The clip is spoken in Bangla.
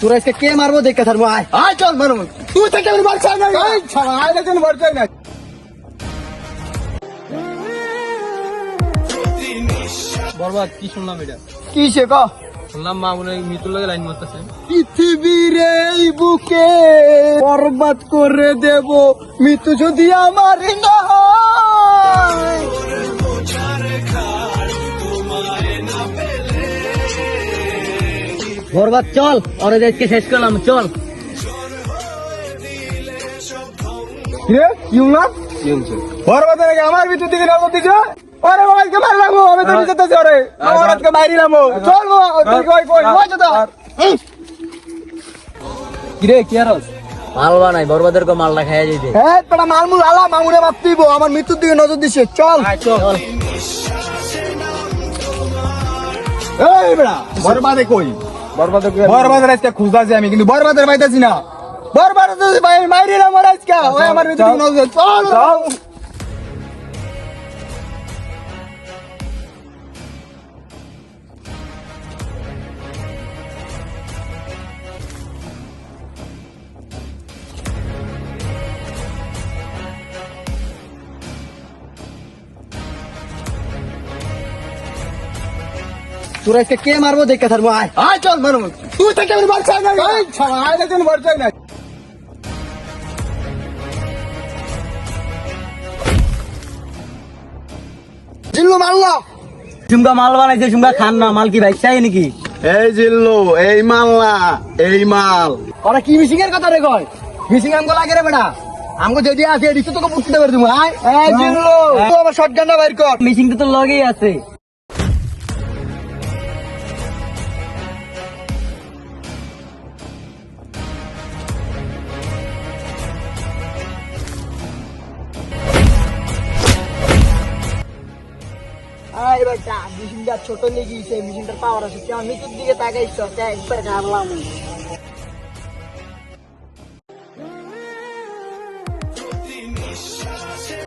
তোরা আজকে কে মারবো দেখে থাকব আয়। আয় চল মারো তুই মার চাই না। এই ছাড়া আয় না বরবাদ কি শুনলাম এটা? কি সে ক? শুনলাম মা মনে হয় মৃত্যুর লাগে লাইন মারতেছে। পৃথিবীর এই বুকে বরবাদ করে দেব। মৃত্যু যদি আমার না হয়। বরবাদ চল। ওরে দেশকে শেষ করলাম চল। রে ইউনা? বরবাদের আগে আমার ভিতর দিকে নজর দিছ ওরে বাবাকে মারলাম আমি তো নিতে চাই ওরে। আমার আজকে মারিলাম চল মা তুই কই কই ওই তো। কিরে কি আর মাল বানাই বরবাদের কো মালটা খাইয়া যেতে হ্যাঁ পেটা মালমুল আলা মামুনে মাপতিব আমার মৃত্যুর দিকে নজর দিছে চল। চল। এই বেড়া বরবাদে কই? বরবাদের আজকে খুঁজতাছি আমি কিন্তু বরবাদের পাইতেছি না। বরবাদ তো ভাই ওর আজকে। ওই আমার দিকে নজর। চল। তোরা আজকে কে মারবো? দেখে থাকব আয়। আয় চল মারো তুই থেকে আমি মার না আয় না না। জিল্লু মারলো। মাল বানাইছে সুমকা খান না। মাল কি ভাই চাই নাকি? এই জিল্লু এই মাল না এই মাল। ওরা কি মিশিং এর কথা রে কয়? মিশিং আমগো লাগে রে বেটা। আমগো যদি আছে এদিকে তোকে বুঝতে পারে তুমি। আয়। এই জিল্লু তুই আমার শটগানটা বাইর কর। মিশিং তো লগেই আছে। বেটা মিশিংটা ছোট নিয়ে গিয়েছে মিশিংটার পাওয়ার আছে কেমন নিচের দিকে তাকাইছ? একবার গাড়লাম